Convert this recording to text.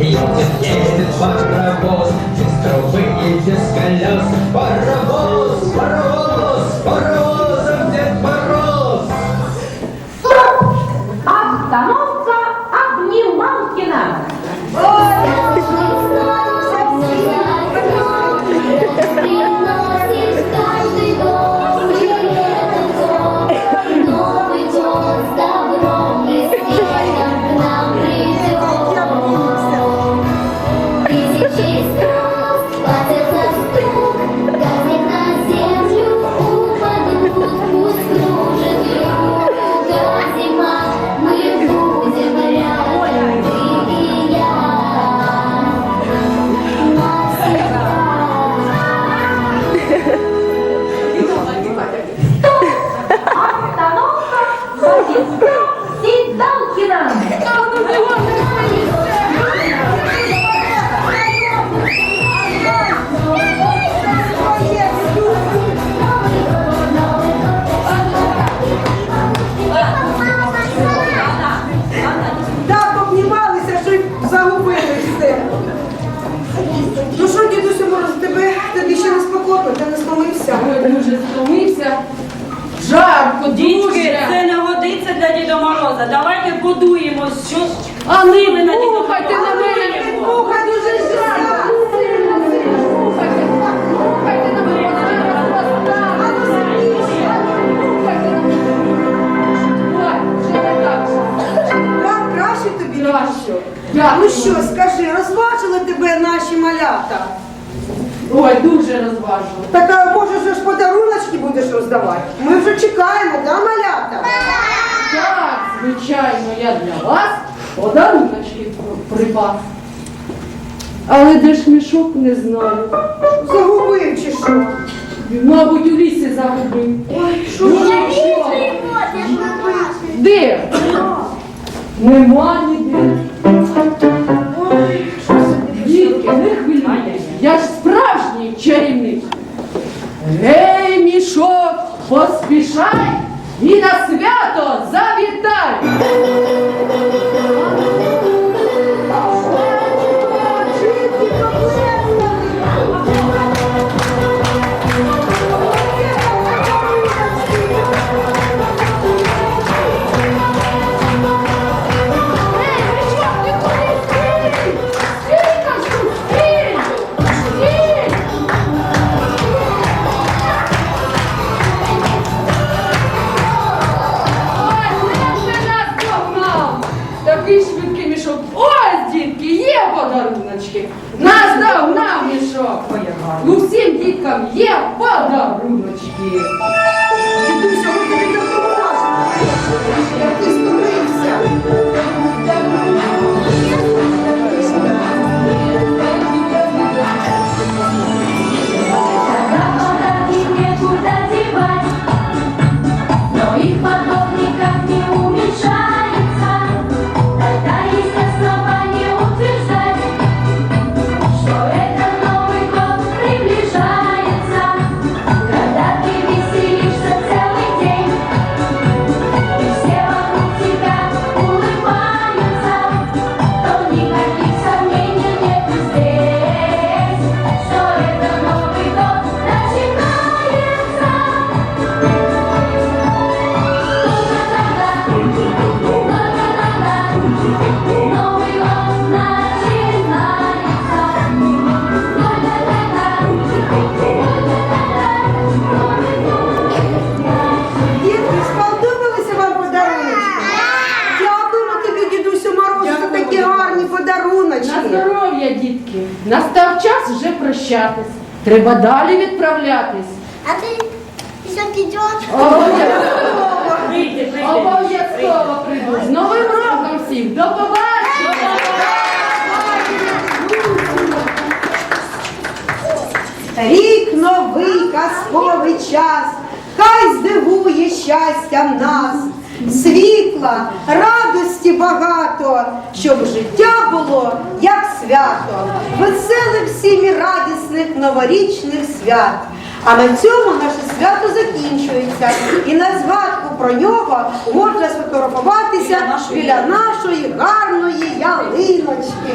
Jest dwa prawo, wszystko wyjdzie z Владислав Сидалкина. Так обнімалися, що загубили все. Ну що, дідусю тебе тобі ще не спокійно, ти не стомився. Ой, дуже стомився. Жарко, Дітки, це не годиться для Діда Мороза. Давайте подуємо щось. А ми на Діда Слухайте на мене. Муха дуже жарко. На мене. Вже не так. Краще тобі. Краще. Ну Дякую. що, скажи, розважили тебе наші малята? Ой, дуже розважливо. Так, а може будеш роздавати? Ми вже чекаємо, да, малята? Так, звичайно, я для вас подаруночки припас. Але де ж мішок не знаю. Загубив чи що? Мабуть, у лісі загубив. Ой, що ж? Де? Нема ніде. Дітки, не хвилюйтесь, я ж справжній чарівник. Гей, мішок, поспішай і на свято завітай. Такий швидкий мішок. Ось, дітки, є подаруночки. Нас догнав мішок. І всім діткам є подаруночки. Здоров'я, дітки. Настав час вже прощатись. Треба далі відправлятись. А? Обов'язково. Прийди, прийди. Обов'язково прийду. З Новим роком всіх. До побачення. Рік новий казковий час, хай здивує щастям нас. Світла, радості багато, щоб життя було як свято, веселих всім і радісних новорічних свят. А на цьому наше свято закінчується, і на згадку про нього можна сфотографуватися біля нашої гарної ялиночки.